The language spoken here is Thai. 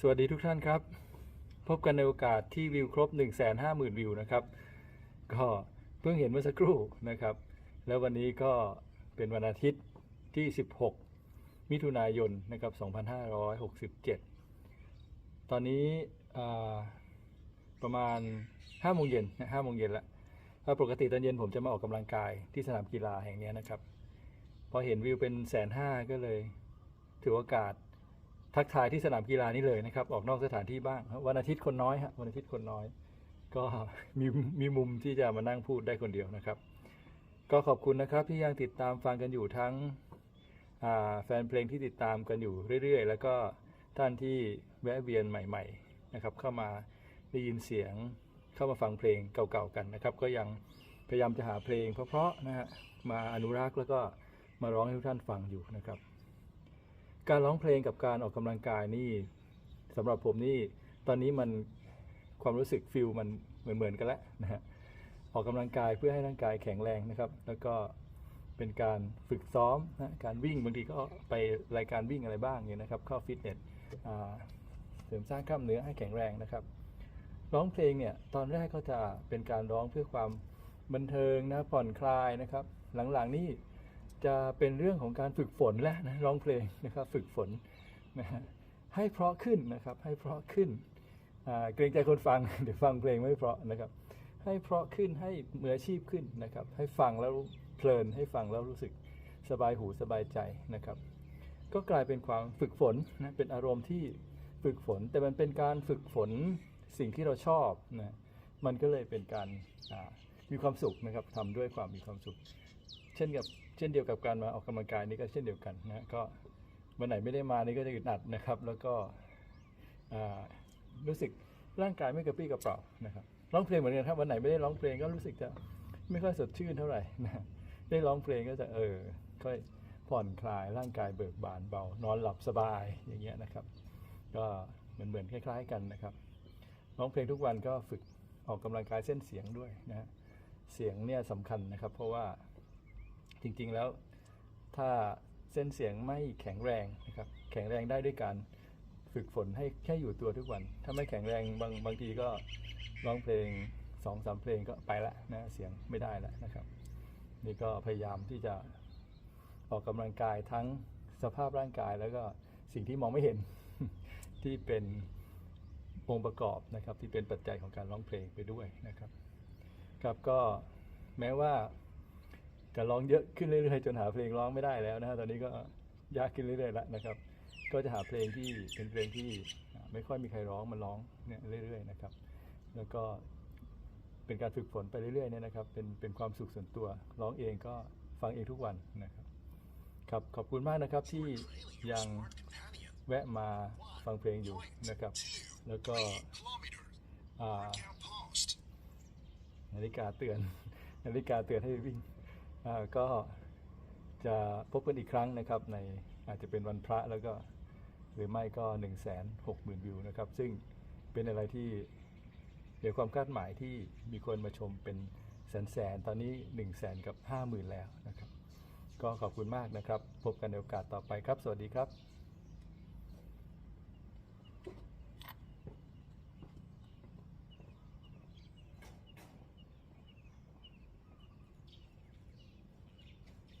สวัสดีทุกท่านครับ พบกันในโอกาสที่วิวครบ 1 5 0 0 0 0 วิวนะครับ ก็เพิ่งเห็นเมื่อสักครู่นะครับ แล้ววันนี้ก็เป็นวันอาทิตย์ที่ 16 มิถุนายนนะครับ 2567 ตอนนี้ประมาณ5โมงเย็นนะ5โมงเย็นละถ้าปกติตอนเย็นผมจะมาออกกำลังกายที่สนามกีฬาแห่งนี้นะครับ พอเห็นวิวเป็นแสนห้าก็เลยถือโอกาส ทักทายที่สนามกีฬานี้เลยนะครับ ออกนอกสถานที่บ้าง วันอาทิตย์คนน้อยฮะวันอาทิตย์คนน้อย ก็มีมีมุมที่จะมานั่งพูดได้คนเดียวนะครับ ก็ขอบคุณนะครับที่ยังติดตามฟังกันอยู่ทั้งแฟนเพลงที่ติดตามกันอยู่เรื่อยๆ แล้วก็ท่านที่แวะเวียนใหม่ ๆนะครับ เข้ามาได้ยินเสียงเข้ามาฟังเพลงเก่าๆกันนะครับ ก็ยังพยายามจะหาเพลงเพราะๆนะฮะมาอนุรักษ์แล้วก็มาร้องให้ทุกท่านฟังอยู่นะครับ การร้องเพลงกับการออกกำลังกายนี่สำหรับผมนี่ตอนนี้มันความรู้สึกฟิลมันเหมือนเหมือนกันแล้วนะฮะออกกำลังกายเพื่อให้ร่างกายแข็งแรงนะครับ แล้วก็เป็นการฝึกซ้อมนะการวิ่งบางทีก็ไปรายการวิ่งอะไรบ้างเนี่ยนะครับเข้าฟิตเนสเสริมสร้างกล้ามเนื้อให้แข็งแรงนะครับ ร้องเพลงเนี่ยตอนแรกก็จะเป็นการร้องเพื่อความบันเทิงนะผ่อนคลายนะครับ หลังๆนี่ จะเป็นเรื่องของการฝึกฝนแล้วนะร้องเพลงนะครับฝึกฝนนะฮะให้เพราะขึ้นนะครับให้เพราะขึ้นเกรงใจคนฟังเดี๋ยวฟังเพลงไม่เพราะนะครับ ให้เพราะขึ้นให้มืออาชีพขึ้นนะครับ ให้ฟังแล้วเพลินให้ฟังแล้วรู้สึกสบายหูสบายใจนะครับ ก็กลายเป็นความฝึกฝนนะเป็นอารมณ์ที่ฝึกฝน แต่มันเป็นการฝึกฝนสิ่งที่เราชอบนะมันก็เลยเป็นการมีความสุขนะครับทำด้วยความมีความสุข เช่นกับเช่นเดียวกับการมาออกกำลังกายนี่ก็เช่นเดียวกันนะก็วันไหนไม่ได้มานี่ก็จะอึดอัดนะครับ แล้วก็รู้สึกร่างกายไม่กระปรี้กระเปร่านะครับร้องเพลงเหมือนกันครับวันไหนไม่ได้ร้องเพลงก็รู้สึกจะไม่ค่อยสดชื่นเท่าไหร่นะได้ร้องเพลงก็จะเออค่อยผ่อนคลายร่างกายเบิกบานเบา นอนหลับสบายอย่างเงี้ยนะครับ ก็เหมือนเหมือนคล้าย ๆกันนะครับร้องเพลงทุกวันก็ฝึกออกกำลังกายเส้นเสียงด้วยนะเสียงเนี่ยสำคัญนะครับ เพราะว่า จริงๆแล้วถ้าเส้นเสียงไม่แข็งแรงนะครับแข็งแรงได้ด้วยการฝึกฝนให้แค่อยู่ตัวทุกวัน ถ้าไม่แข็งแรงบางบางทีก็ร้องเพลงสองสามเพลงก็ไปละนะเสียงไม่ได้แล้วนะครับ นี่ก็พยายามที่จะออกกำลังกายทั้งสภาพร่างกายแล้วก็สิ่งที่มองไม่เห็นที่เป็นองค์ประกอบนะครับที่เป็นปัจจัยของการร้องเพลงไปด้วยนะครับ ครับก็แม้ว่า จะร้องเยอะขึ้นเรื่อยๆจนหาเพลงร้องไม่ได้แล้วนะฮะตอนนี้ก็ยากขึ้นเรื่อยๆแล้วนะครับ ก็จะหาเพลงที่เป็นเพลงที่ไม่ค่อยมีใครร้องมาร้องเนี่ยเรื่อยๆนะครับ แล้วก็เป็นการฝึกฝนไปเรื่อยๆเนี่ยนะครับ เป็นเป็นความสุขส่วนตัวร้องเองก็ฟังเองทุกวันนะครับครับขอบคุณมากนะครับที่ยังแวะมาฟังเพลงอยู่นะครับ แล้วก็นาฬิกาเตือนนาฬิกาเตือนให้วิ่ง ก็จะพบกันอีกครั้งนะครับในอาจจะเป็นวันพระแล้วก็หรือไม่ก็1นึ่งแสนหกหมื่นวิวนะครับ ซึ่งเป็นอะไรที่เหนือความคาดหมายที่มีคนมาชมเป็นแสนแสนๆตอนนี้1นึ่งแสนกับห้าหมื่นแล้วนะครับ ก็ขอบคุณมากนะครับ พบกันในโอกาสต่อไปครับ สวัสดีครับ